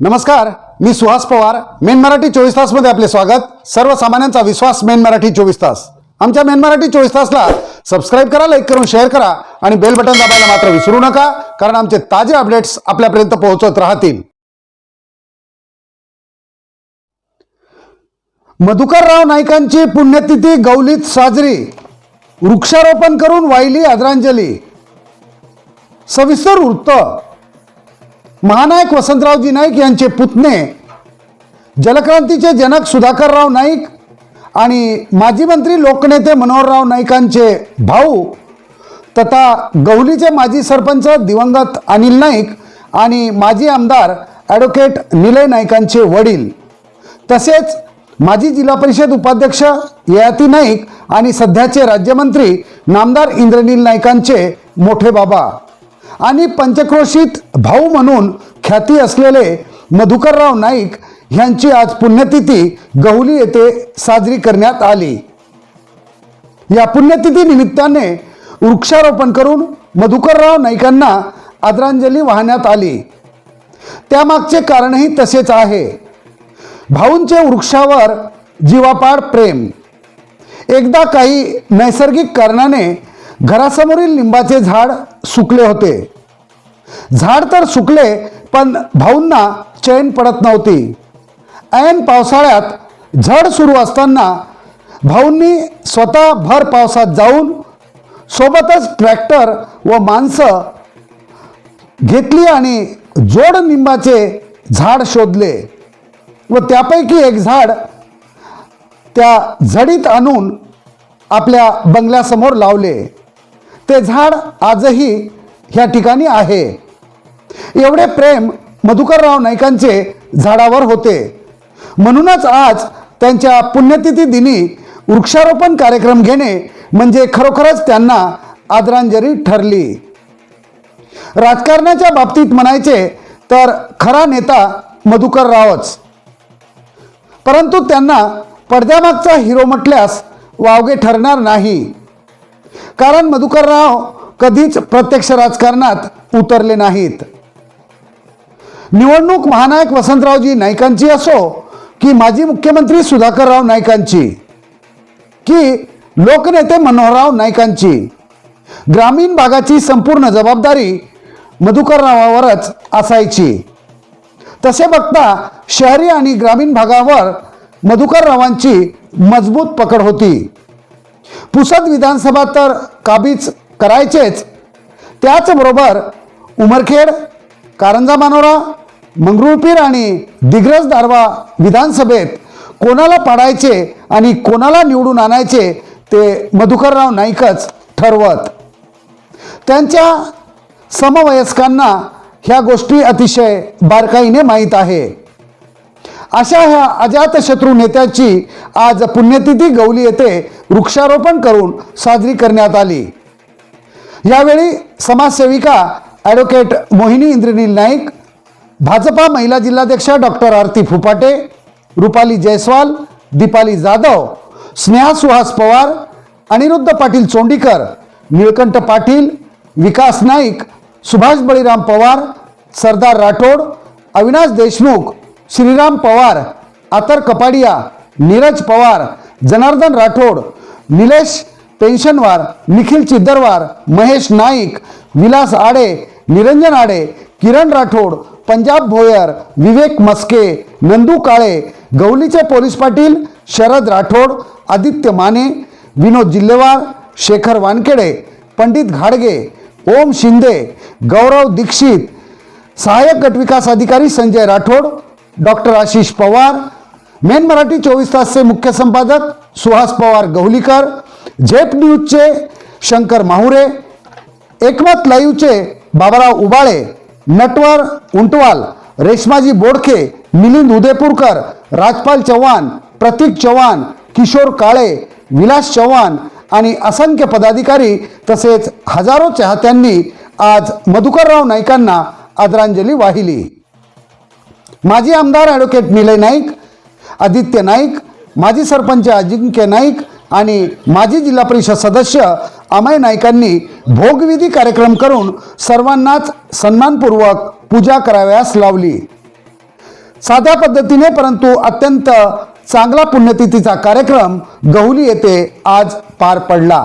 नमस्कार मी सुहास पवार. मेन मराठी चोवीस तासमध्ये आपले स्वागत. सर्वसामान्यांचा विश्वास मेन मराठी चोवीस तास. आमच्या मेन मराठी चोवीस तासला सबस्क्राईब करा लाईक करून शेअर करा आणि बेल बटन दाबायला मात्र विसरू नका कारण आमचे ताजे अपडेट्स आपल्यापर्यंत पोहोचत राहतील. मधुकरराव नाईकांची पुण्यतिथी गौलीत साजरी. वृक्षारोपण करून वाहिली आदरांजली. सविस्तर वृत्त. महानायक वसंतरावजी नाईक यांचे पुतणे जलक्रांतीचे जनक सुधाकरराव नाईक आणि माजी मंत्री लोकनेते मनोहरराव नाईकांचे भाऊ तथा गौलीचे माजी सरपंच दिवंगत अनिल नाईक आणि माजी आमदार ॲडव्होकेट निलय नाईकांचे वडील. तसेच माजी जिल्हा परिषद उपाध्यक्ष ययाती नाईक आणि सध्याचे राज्यमंत्री नामदार इंद्रनील नाईकांचे मोठे बाबा. आणि पंचक्रोशीत भाऊ म्हणून ख्याती असलेले मधुकरराव नाईक यांची आज पुण्यतिथी गहुली येथे साजरी करण्यात आली. या पुण्यतिथी निमित्ताने वृक्षारोपण करून मधुकरराव नाईकांना आदरांजली वाहण्यात आली. त्यामागचे कारणही तसेच आहे. भाऊंचे वृक्षावर जीवापाड प्रेम. एकदा काही नैसर्गिक कारणाने घरासमोरील लिंबाचे झाड सुकले होते. झाड तर सुकले पण भाऊंना चैन पडत नव्हती. ऐन पावसाळ्यात झड सुरू असताना भाऊंनी स्वतः भर पावसात जाऊन सोबतच ट्रॅक्टर व माणसं घेतली आणि जोड निंबाचे झाड शोधले व त्यापैकी एक झाड त्या झडीत आणून आपल्या बंगल्यासमोर लावले. ते झाड आजही ह्या ठिकाणी आहे. एवढे प्रेम मधुकरराव नाईकांचे झाडावर होते. म्हणूनच आज त्यांच्या पुण्यतिथी दिनी वृक्षारोपण कार्यक्रम घेणे म्हणजे खरोखरच त्यांना आदरांजली ठरली. राजकारणाच्या बाबतीत म्हणायचे तर खरा नेता मधुकररावच. परंतु त्यांना पडद्यामागचा हिरो म्हटल्यास वावगे ठरणार नाही. कारण मधुकरराव कधीच प्रत्यक्ष राजकारणात उतरले नाहीत. निवडणूक महानायक वसंतरावजी नाईकांची असो की माजी मुख्यमंत्री सुधाकरराव नाईकांची की लोकनेते मनोहरराव नाईकांची ग्रामीण भागाची संपूर्ण जबाबदारी मधुकररावावरच असायची. तसे बघता शहरी आणि ग्रामीण भागावर मधुकररावांची मजबूत पकड होती. पुसद विधानसभा तर काबीज करायचेच. त्याचबरोबर उमरखेड कारंजा मानोरा मंगरुळपीर आणि दिग्रज दारवा विधानसभेत कोणाला पाडायचे आणि कोणाला निवडून आणायचे ते मधुकरराव नाईकच ठरवत. त्यांच्या समवयस्कांना ह्या गोष्टी अतिशय बारकाईने माहीत आहे. अशा ह्या अजातशत्रू नेत्याची आज पुण्यतिथी गौली येथे वृक्षारोपण करून साजरी करण्यात आली. यावेळी समाजसेविका ॲडव्होकेट मोहिनी इंद्रनील नाईक भाजपा महिला जिल्हाध्यक्षा डॉक्टर आरती फुपाटे रुपाली जयस्वाल दीपाली जाधव स्नेहा सुहास पवार अनिरुद्ध पाटील चोंडीकर निळकंठ पाटील विकास नाईक सुभाष बळीराम पवार सरदार राठोड अविनाश देशमुख श्रीराम पवार आतर कपाडिया नीरज पवार जनार्दन राठोड निलेश पेन्शनवार निखिल चिद्दरवार महेश नाईक विलास आडे निरंजन आडे किरण राठोड पंजाब भोयर विवेक मस्के नंदू काळे गवलीचे पोलीस पाटील शरद राठोड आदित्य माने विनोद जिल्हेवार शेखर वानखेडे पंडित घाडगे ओम शिंदे गौरव दीक्षित सहाय्यक गटविकास अधिकारी संजय राठोड डॉक्टर आशिष पवार मेन मराठी चोवीस तासचे मुख्य संपादक सुहास पवार गहुलीकर झेप न्यूजचे शंकर माहुरे एकमत लाईव्हचे बाबाराव उबाळे नटवर उंटवाल रेशमाजी बोडखे मिलिंद उदयपूरकर राजपाल चव्हाण प्रतीक चव्हाण किशोर काळे विलास चव्हाण आणि असंख्य पदाधिकारी तसेच हजारो चाहत्यांनी आज मधुकरराव नाईकांना आदरांजली वाहिली. माजी आमदार ॲडव्होकेट निलय नाईक आदित्य नाईक माजी सरपंच अजिंक्य नाईक आणि माजी जिल्हा परिषद सदस्य अमय नाईकांनी भोगविधी कार्यक्रम करून सर्वांनाच सन्मानपूर्वक पूजा कराव्यास लावली. साध्या पद्धतीने परंतु अत्यंत चांगला पुण्यतिथीचा कार्यक्रम गहुली येथे आज पार पडला.